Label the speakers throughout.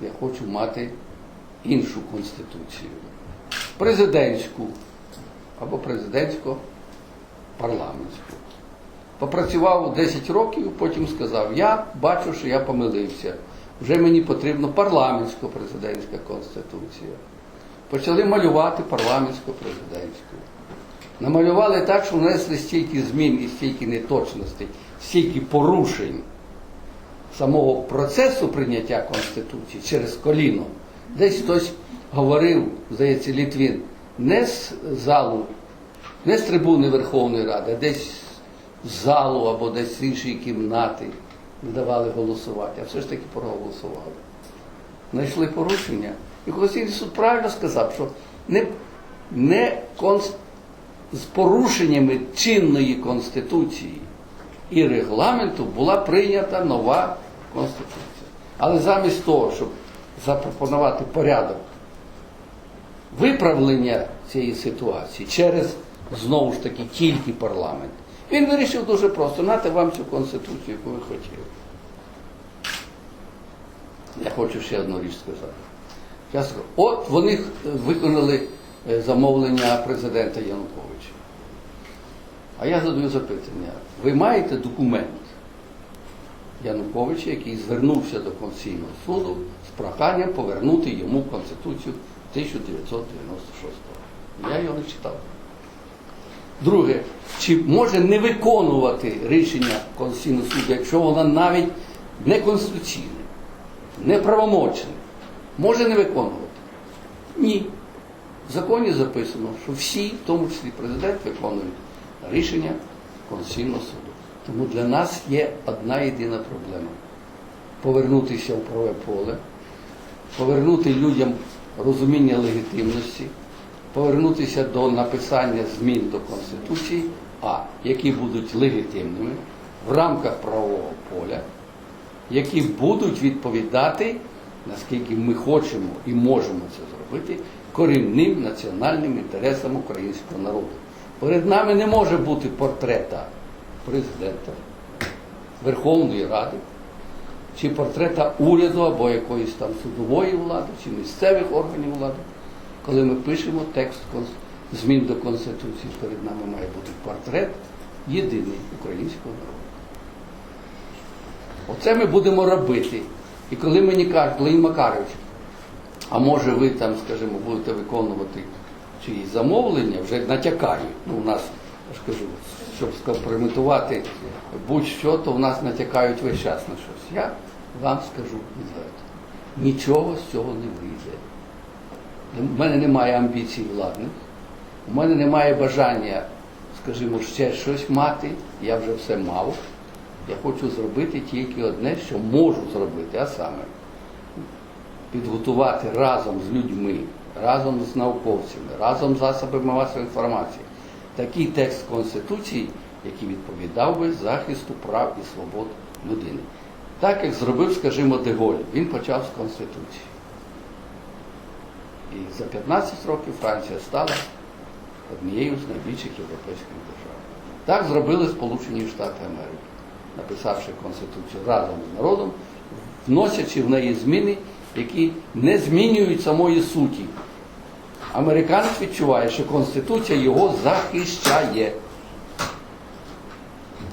Speaker 1: я хочу мати іншу конституцію. Президентську або президентсько-парламентську. Попрацював 10 років, потім сказав, я бачу, що я помилився. Вже мені потрібна парламентсько-президентська конституція. Почали малювати парламентсько-президентську. Намалювали так, що внесли стільки змін і стільки неточностей, стільки порушень самого процесу прийняття Конституції через коліно. Десь хтось говорив, здається, Літвін, не з залу, не з трибуни Верховної Ради, а десь з залу або десь з іншої кімнати не давали голосувати, а все ж таки проголосували. Знайшли порушення. І Конституційний суд правильно сказав, що не, не конс... з порушеннями чинної Конституції і регламенту була прийнята нова Конституція. Але замість того, щоб запропонувати порядок виправлення цієї ситуації через знову ж таки тільки парламент, він вирішив дуже просто нати вам цю конституцію, яку ви хотіли. Я хочу ще одну річ сказати. Я скажу, от вони виконали е, замовлення президента Януковича. А я задаю запитання: ви маєте документ Януковича, який звернувся до Конституційного суду з проханням повернути йому Конституцію 1996 року? Я його не читав. Друге, чи може не виконувати рішення Конституційного суду, якщо воно навіть не конституційне, не правомочне, може не виконувати? Ні. В законі записано, що всі, в тому числі президент, виконують рішення Конституційного суду. Тому для нас є одна єдина проблема повернутися в праве поле, повернути людям розуміння легітимності, повернутися до написання змін до Конституції, а які будуть легітимними в рамках правового поля, які будуть відповідати, наскільки ми хочемо і можемо це зробити, корінним національним інтересам українського народу. Перед нами не може бути портрета президента, Верховної Ради, чи портрета уряду або якоїсь там судової влади, чи місцевих органів влади. Коли ми пишемо текст змін до Конституції, перед нами має бути портрет єдиний українського народу. Оце ми будемо робити. І коли мені кажуть, Леонід Макарович, а може ви там, скажімо, будете виконувати чиїсь замовлення, вже натякають. Ну, у нас, ж щоб скомпрометувати будь-що, то у нас натякають весь час на щось. Я вам скажу. Нічого з цього не вийде. У мене немає амбіцій владних, у мене немає бажання, скажімо, ще щось мати, я вже все мав. Я хочу зробити тільки одне, що можу зробити, а саме підготувати разом з людьми, разом з науковцями, разом з засобами масової інформації такий текст Конституції, який відповідав би захисту прав і свобод людини. Так як зробив, скажімо, Деголь, він почав з Конституції. І за 15 років Франція стала однією з найбільших європейських держав. Так зробили Сполучені Штати Америки, написавши Конституцію разом з народом, вносячи в неї зміни, які не змінюють самої суті. Американець відчуває, що Конституція його захищає.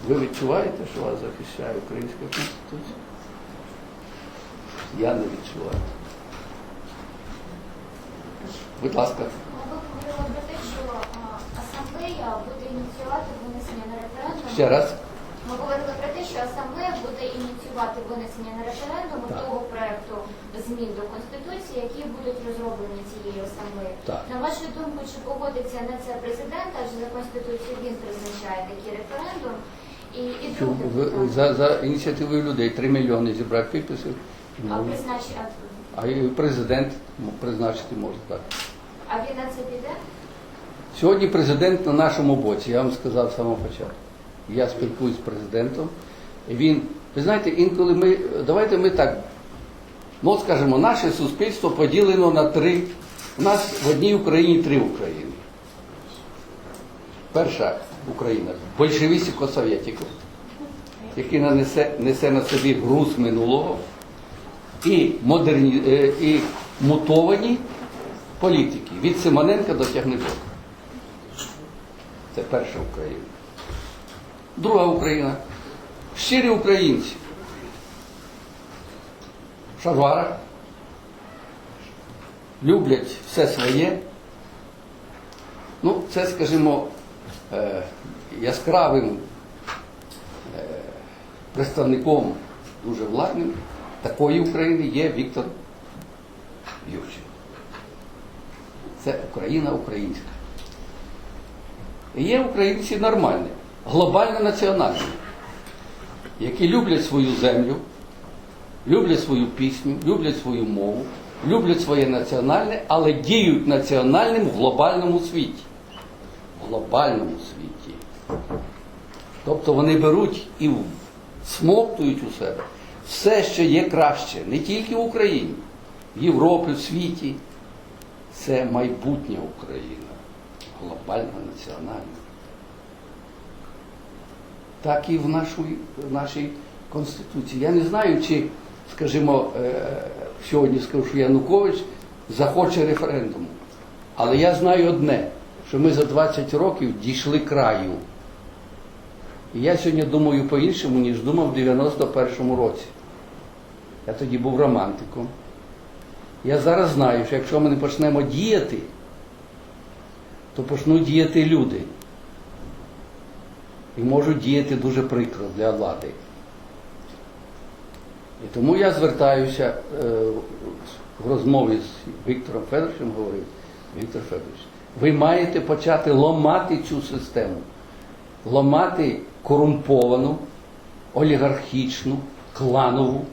Speaker 1: Ви відчуваєте, що вас захищає Українська Конституція? Я не відчуваю. Будь ласка.
Speaker 2: Ви говорили про те, що асамблея буде ініціювати винесення на референдум.
Speaker 1: Ще раз.
Speaker 2: Ми говорили про те, що асамблея ініціювати винесення на референдум
Speaker 1: Так.
Speaker 2: того проекту змін до конституції, які будуть розроблені цією асамблеєю.
Speaker 1: Так.
Speaker 2: На вашу думку, чи погодиться на це президент, адже за конституцією він призначає такий референдум? І, і друге питання.
Speaker 1: За, за ініціативою людей 3 мільйони зібрати підписів.
Speaker 2: а
Speaker 1: Ну,
Speaker 2: призначення,
Speaker 1: А і президент призначити може так.
Speaker 2: а він на це піде?
Speaker 1: Сьогодні президент на нашому боці, я вам сказав з самого початку. Я спілкуюсь з президентом. Він, ви знаєте, інколи ми, давайте ми так, ну от скажімо, наше суспільство поділено на три. У нас в одній Україні три України. Перша Україна большевістико-совєтіко, який нанесе, несе на собі груз минулого. і, модерні... е, і мутовані політики від Симоненка до Тягнебока. Це перша Україна. Друга Україна. Щирі українці. В шароварах. Люблять все своє. Ну, це, скажімо, е, яскравим е, представником дуже владним такої України є Віктор Ющенко. Це Україна українська. Є українці нормальні, глобально національні, які люблять свою землю, люблять свою пісню, люблять свою мову, люблять своє національне, але діють національним в глобальному світі. В глобальному світі. Тобто вони беруть і смоктують у себе все, що є краще, не тільки в Україні, в Європі, в світі. Це майбутня Україна, глобальна, національна. Так і в нашій, в нашій Конституції. Я не знаю, чи, скажімо, е, сьогодні скажу, що Янукович захоче референдуму. Але я знаю одне, що ми за 20 років дійшли краю. І я сьогодні думаю по-іншому, ніж думав в 91-му році. Я тоді був романтиком. Я зараз знаю, що якщо ми не почнемо діяти, то почнуть діяти люди. І можуть діяти дуже прикро для влади. І тому я звертаюся е, в розмові з Віктором Федоровичем, говорив, Віктор Федорович, ви маєте почати ламати цю систему, ламати корумповану, олігархічну, кланову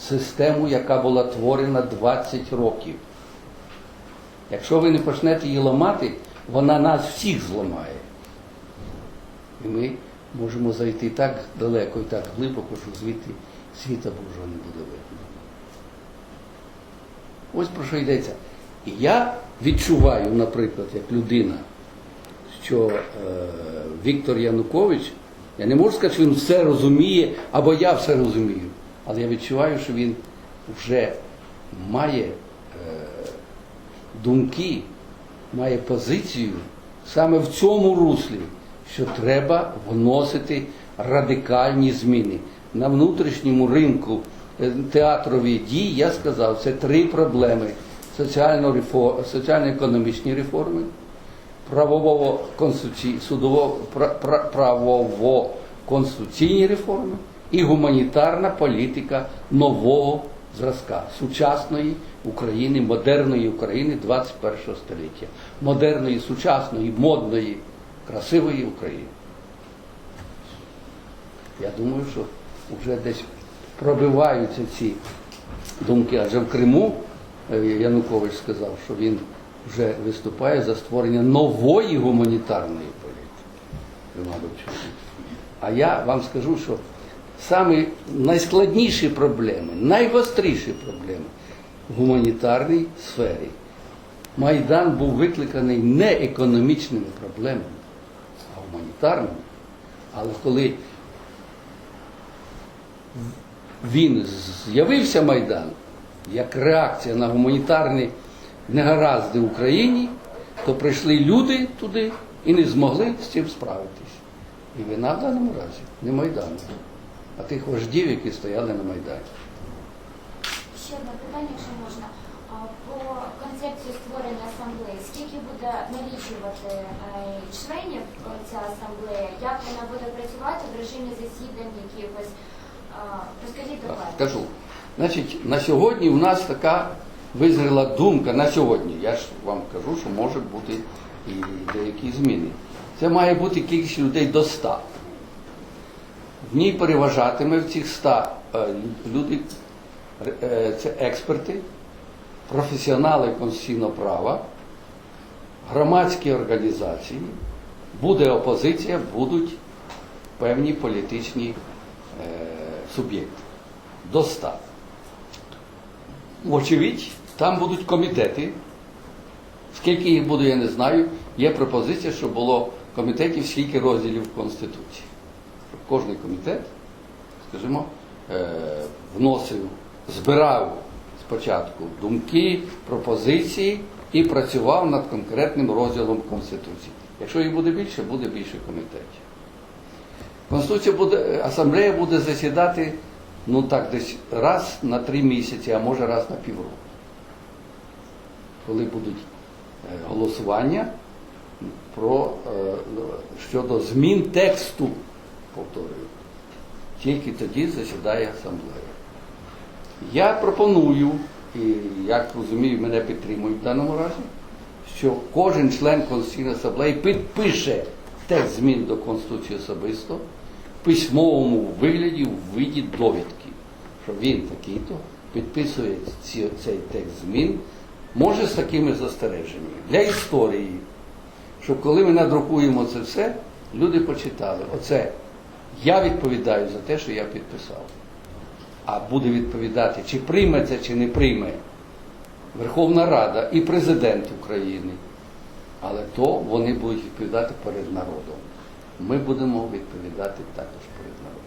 Speaker 1: систему, яка була творена 20 років. Якщо ви не почнете її ламати, вона нас всіх зламає. І ми можемо зайти так далеко і так глибоко, що звідти світа Божого не буде видно. Ось про що йдеться. І я відчуваю, наприклад, як людина, що е, Віктор Янукович, я не можу сказати, що він все розуміє, або я все розумію, але я відчуваю, що він вже має е, думки, має позицію саме в цьому руслі, що треба вносити радикальні зміни. На внутрішньому ринку е, театрові дій я сказав, це три проблеми: соціально-економічні реформи, правово судово пра- пра- правово-конституційні реформи і гуманітарна політика нового зразка сучасної України, модерної України 21 століття, модерної, сучасної, модної, красивої України. Я думаю, що вже десь пробиваються ці думки, адже в Криму е, Янукович сказав, що він вже виступає за створення нової гуманітарної політики. А я вам скажу, що саме найскладніші проблеми, найгостріші проблеми в гуманітарній сфері. Майдан був викликаний не економічними проблемами, а гуманітарними. Але коли він з'явився Майдан як реакція на гуманітарні негаразди в Україні, то прийшли люди туди і не змогли з цим справитись. І вина в даному разі не Майдану, а тих вождів, які стояли на Майдані.
Speaker 2: Ще одне питання, якщо можна. По концепції створення асамблеї, скільки буде налічувати е, членів е, ця асамблея, як вона буде працювати в режимі засідань якихось? Розкажіть
Speaker 1: Так,
Speaker 2: давайте.
Speaker 1: Скажу. Значить, на сьогодні в нас така визріла думка на сьогодні. Я ж вам кажу, що може бути і деякі зміни. Це має бути кількість людей до 100. В ній переважатиме в цих 100 е, люди, це експерти, професіонали конституційного права, громадські організації, буде опозиція, будуть певні політичні е, суб'єкти. До 100. Вочевидь, там будуть комітети. Скільки їх буде, я не знаю. Є пропозиція, щоб було комітетів скільки розділів в Конституції. Щоб кожний комітет, скажімо, е, вносив, збирав спочатку думки, пропозиції і працював над конкретним розділом Конституції. Якщо їх буде більше, буде більше комітетів. Конституція буде, асамблея буде засідати ну так, десь раз на три місяці, а може раз на півроку. Коли будуть е, голосування про, е, щодо змін тексту, повторюю, тільки тоді засідає асамблея. Я пропоную, і як розумію, мене підтримують в даному разі, що кожен член Конституційної асамблеї підпише текст змін до Конституції особисто в письмовому вигляді, в виді довідки, що він такий-то підписує ці, цей текст змін, може з такими застереженнями. Для історії, щоб коли ми надрукуємо це все, люди почитали. Оце я відповідаю за те, що я підписав. А буде відповідати, чи прийме це, чи не прийме Верховна Рада і президент України. Але то вони будуть відповідати перед народом. Ми будемо відповідати також перед народом.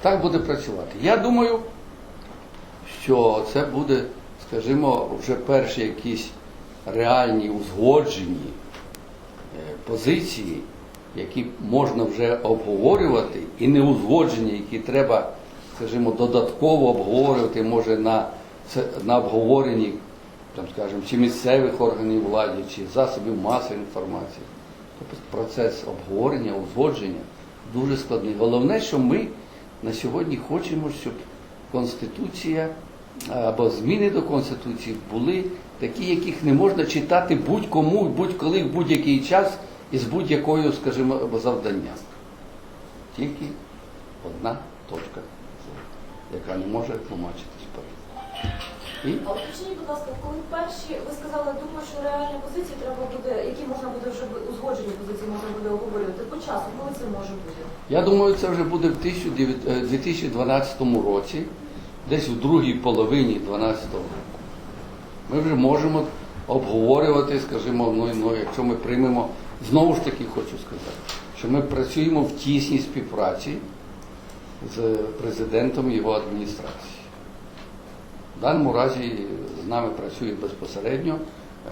Speaker 1: Так буде працювати. Я думаю, що це буде, скажімо, вже перші якісь реальні узгоджені е, позиції, які можна вже обговорювати, і не узгоджені, які треба, скажімо, додатково обговорювати, може на, на обговоренні, там, скажімо, чи місцевих органів влади, чи засобів масової інформації. Тобто процес обговорення, узгодження дуже складний. Головне, що ми на сьогодні хочемо, щоб Конституція або зміни до Конституції були такі, яких не можна читати будь-кому, будь-коли, в будь-який час і з будь-якою, скажімо, завданням. Тільки одна точка яка не може тлумачитись перед.
Speaker 3: А уточніть, будь ласка, коли перші ви сказали, думаю, що реальні позиції треба буде, які можна буде вже узгоджені позиції можна буде обговорювати по часу, коли це може бути?
Speaker 1: Я думаю, це вже буде в 1900 е, 2012 році, десь в другій половині 2012 року. Ми вже можемо обговорювати, скажімо, ну, ну, якщо ми приймемо, знову ж таки хочу сказати, що ми працюємо в тісній співпраці з президентом його адміністрації. В даному разі з нами працює безпосередньо е,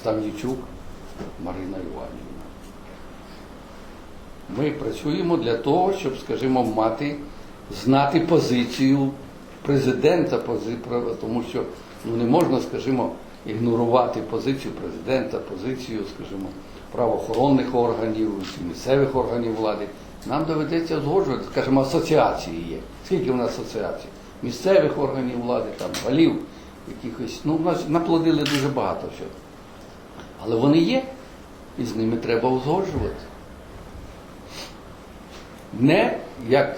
Speaker 1: Ставнічук Марина Іванівна. Ми працюємо для того, щоб, скажімо, мати, знати позицію президента, тому що ну, не можна, скажімо, ігнорувати позицію президента, позицію, скажімо, правоохоронних органів місцевих органів влади. Нам доведеться узгоджувати, скажімо, асоціації є. Скільки в нас асоціацій? Місцевих органів влади, там, голів, якихось, ну, в нас наплодили дуже багато всього. Але вони є, і з ними треба узгоджувати не як,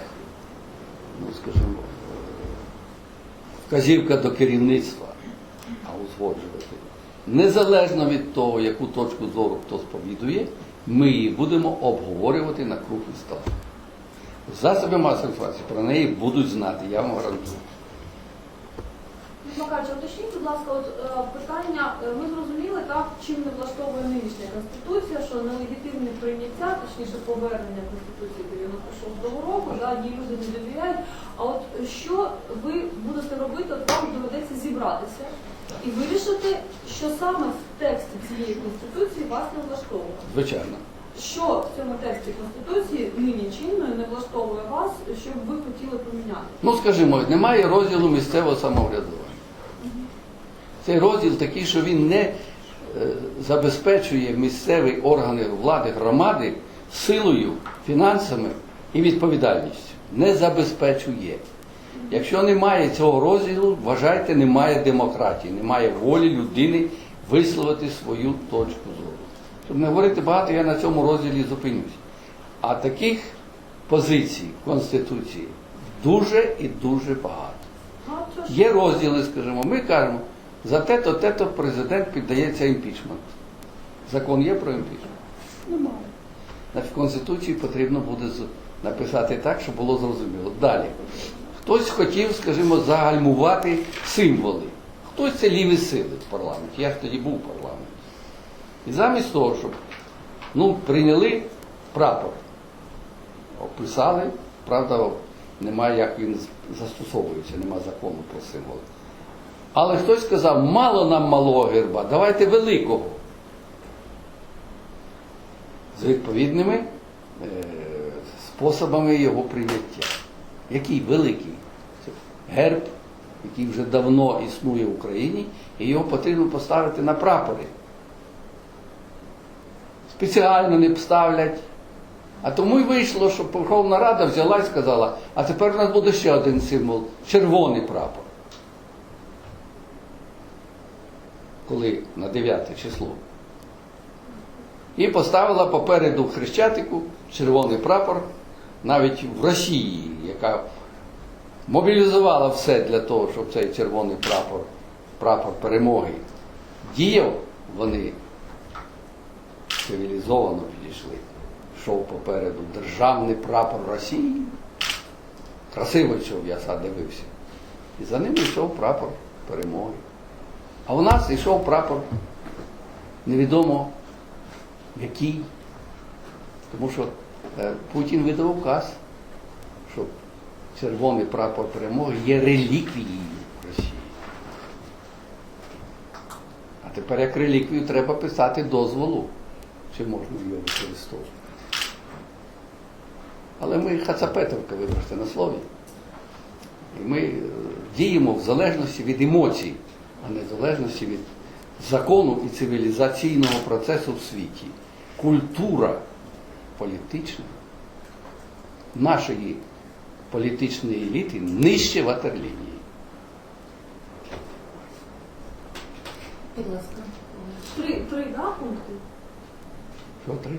Speaker 1: ну скажімо, вказівка до керівництва, а узгоджувати. Незалежно від того, яку точку зору хто сповідує, ми її будемо обговорювати на круглий стол. Засоби масової інформації про неї будуть знати, я вам гарантую.
Speaker 3: Макарча, уточніть, будь ласка, от е, питання, е, ми зрозуміли, так, чим не влаштовує нинішня Конституція, що нелегітимне прийняття, точніше повернення Конституції 96-го року, да, їй люди не довіряють. А от що ви будете робити, от вам доведеться зібратися і вирішити, що саме в тексті цієї Конституції вас не влаштовує?
Speaker 1: Звичайно.
Speaker 3: Що в цьому тексті Конституції нині чинної не влаштовує вас, що б ви хотіли поміняти?
Speaker 1: Ну, скажімо, немає розділу місцевого самоврядування. Цей розділ такий, що він не е, забезпечує місцеві органи влади громади силою, фінансами і відповідальністю. Не забезпечує. Якщо немає цього розділу, вважайте, немає демократії, немає волі людини висловити свою точку зору. Щоб не говорити багато, я на цьому розділі зупинюсь. А таких позицій в Конституції дуже і дуже багато. Є розділи, скажімо, ми кажемо, за те-то, те-то президент піддається імпічмент. Закон є про імпічмент? Немає. Значить, в Конституції потрібно буде написати так, щоб було зрозуміло. Далі. Хтось хотів, скажімо, загальмувати символи. Хтось це ліві сили в парламенті. Я ж тоді був в парламенті. І замість того, щоб ну, прийняли прапор, описали, правда, немає як він застосовується, немає закону про символи. Але хтось сказав, мало нам малого герба, давайте великого. З відповідними е, способами його прийняття. Який великий? Герб, який вже давно існує в Україні, і його потрібно поставити на прапори. Спеціально не ставлять. А тому й вийшло, що Верховна Рада взяла і сказала, а тепер у нас буде ще один символ червоний прапор. Коли на 9 число. І поставила попереду Хрещатику червоний прапор, навіть в Росії, яка мобілізувала все для того, щоб цей червоний прапор, прапор перемоги діяв, вони цивілізовано підійшли. Йшов попереду державний прапор Росії. Красиво йшов, я сад дивився. І за ним йшов прапор перемоги. А у нас йшов прапор невідомо який. Тому що Путін видав указ, що червоний прапор перемоги є реліквією Росії. А тепер як реліквію треба писати дозволу, чи можна його використовувати. Але ми хацапетовка, вибачте, на слові. І ми е, діємо в залежності від емоцій, а не в залежності від закону і цивілізаційного процесу в світі. Культура політична нашої політичної еліти нижче ватерлінії.
Speaker 4: Будь ласка.
Speaker 3: Три, три да, пункти?
Speaker 1: Що три?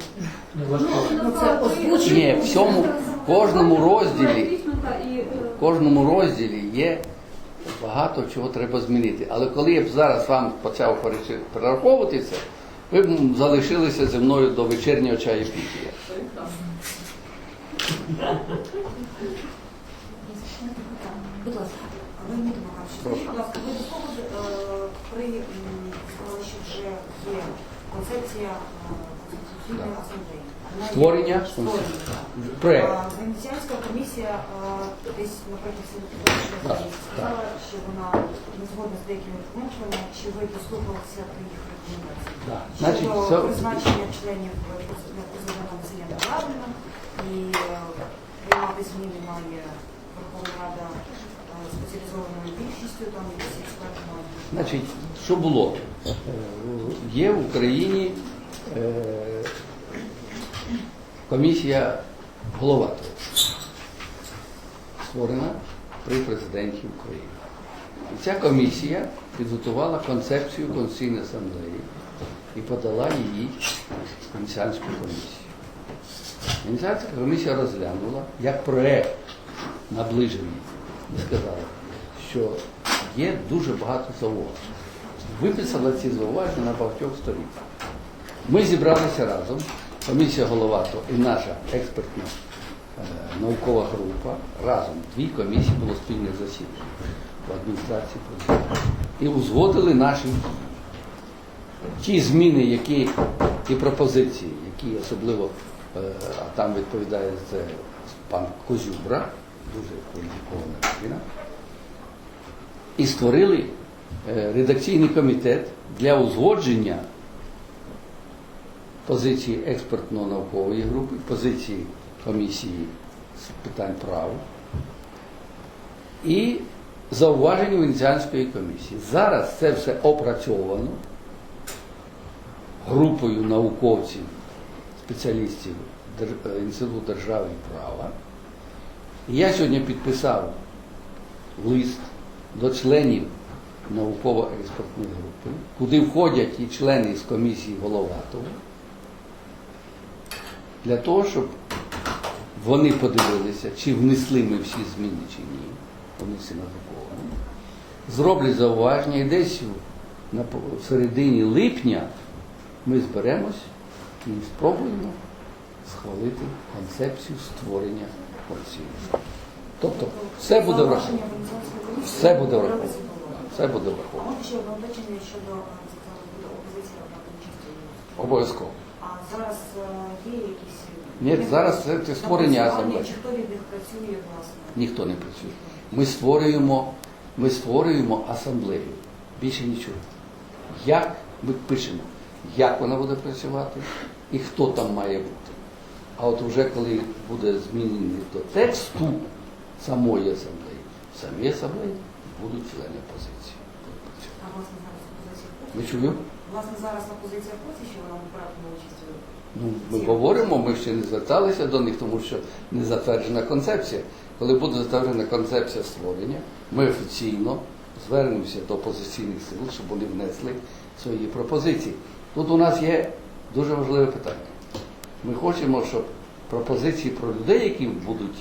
Speaker 4: Ну, це озвучення.
Speaker 1: Ні, в цьому в кожному розділі
Speaker 3: і, е,
Speaker 1: В кожному розділі є багато чого треба змінити. Але коли я б зараз вам почав перераховувати це, ви б залишилися зі мною до вечірнього чаю
Speaker 4: Будь ласка.
Speaker 5: Леонід Михайлович, скажіть, ви до того е, при що вже є концепція е,
Speaker 1: Створення
Speaker 5: Створення. Венеціанська комісія е, десь сказала, що вона не згодна з деякими документами, чи ви дослухалися до їх рекомендацій.
Speaker 1: Да. Значить,
Speaker 5: Щодо призначення членів президента Василя правильно і е, приймати зміни має Верховна Рада е, спеціалізованою більшістю, там якісь експерти мають.
Speaker 1: значить, що було? Е, Є в Україні е, комісія Головатого, створена при президенті України. І ця комісія підготувала концепцію Конституційної асамблеї і подала її в Венеціанську комісію. Венеціанська комісія розглянула як проект наближений і сказала, що є дуже багато зауважень. Виписала ці зауваження на багатьох сторінках. Ми зібралися разом, комісія Головато і наша експертна е, наукова група разом. Дві комісії було спільне засідання в адміністрації президента. І узгодили наші ті зміни, які ті пропозиції, які особливо, е, а там відповідає це пан Козюбра, дуже кваліфікована людина, і створили е, редакційний комітет для узгодження позиції експертно-наукової групи, позиції комісії з питань прав і зауважень Венеціанської комісії. Зараз це все опрацьовано групою науковців, спеціалістів е, Інституту держави і права. Я сьогодні підписав лист до членів науково-експертної групи, куди входять і члени з комісії Головатого, для того, щоб вони подивилися, чи внесли ми всі зміни, чи ні. Вони всі надруковані. Зроблять зауваження і десь в- середині липня ми зберемось і спробуємо схвалити концепцію створення конституції. Тобто все буде враховано. Все буде враховано. Все буде враховано.
Speaker 5: е, буде у
Speaker 1: Обов'язково.
Speaker 5: А зараз е, є якісь
Speaker 1: Ні, зараз це, створення асамблеї.
Speaker 5: Чи хто від них працює, власне?
Speaker 1: Ніхто не працює. Ми створюємо, ми створюємо асамблею. Більше нічого. Як ми пишемо, як вона буде працювати і хто там має бути. А от вже коли буде змінений до тексту самої асамблеї, в самій асамблеї будуть члени опозиції.
Speaker 5: А власне зараз опозиція
Speaker 1: Не
Speaker 5: хоче? Власне зараз опозиція хоче, що вона братиме участь у
Speaker 1: Ну, ми говоримо, ми ще не зверталися до них, тому що не затверджена концепція. Коли буде затверджена концепція створення, ми офіційно звернемося до опозиційних сил, щоб вони внесли свої пропозиції. Тут у нас є дуже важливе питання. Ми хочемо, щоб пропозиції про людей, які будуть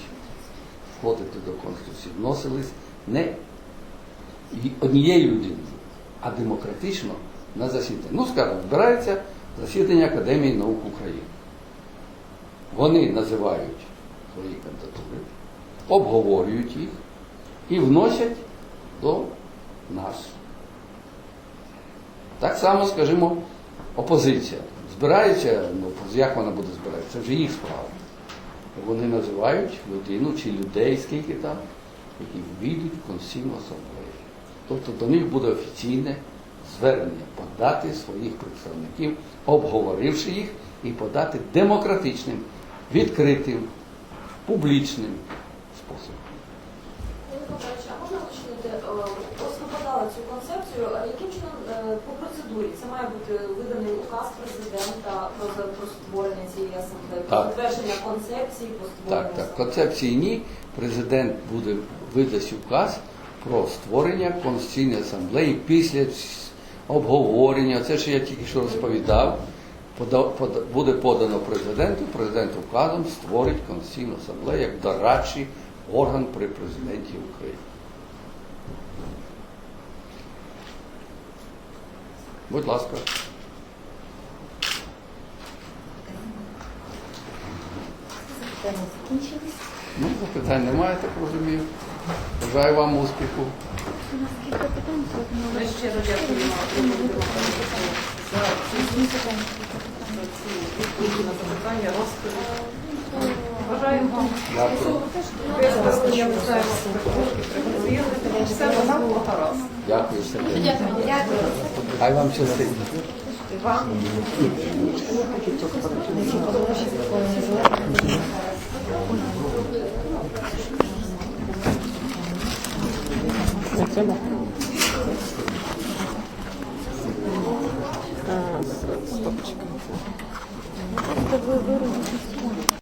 Speaker 1: входити до Конституції, вносились не і- однією людиною, а демократично на засідання. Ну, скажімо, збирається засідання Академії наук України. Вони називають свої кандидатури, обговорюють їх і вносять до нас. Так само, скажімо, опозиція. Збирається, ну як вона буде збиратися, це вже їх справа. Вони називають людину чи людей, скільки там, які війдуть в Конституційну асамблею. Тобто до них буде офіційне звернення подати своїх представників, обговоривши їх, і подати демократичним, відкритим, публічним способом.
Speaker 3: А можна уточнити, е, ось ви подали цю концепцію, а яким чином е, по процедурі це має бути виданий указ президента про, про створення цієї асамблеї, про затвердження концепції по створенню
Speaker 1: Так, так. Концепції ні. Президент буде видасть указ про створення Конституційної асамблеї після обговорення. Це що я тільки що розповідав. Буде подано президенту, президент указом створить Конституційну асамблею як дорадчий орган при президенті України. Будь ласка.
Speaker 4: Питання закінчились.
Speaker 1: Ну, запитань немає, так розумію. Бажаю вам успіху.
Speaker 5: Ми ще дякуємо за відповіді на запитання, розповідь. Бажаємо вам
Speaker 1: Дякую.
Speaker 5: Все у було гаразд.
Speaker 1: Дякую, Сергій. Хай вам щастить.
Speaker 5: Вам
Speaker 6: Чтобы вы выразились.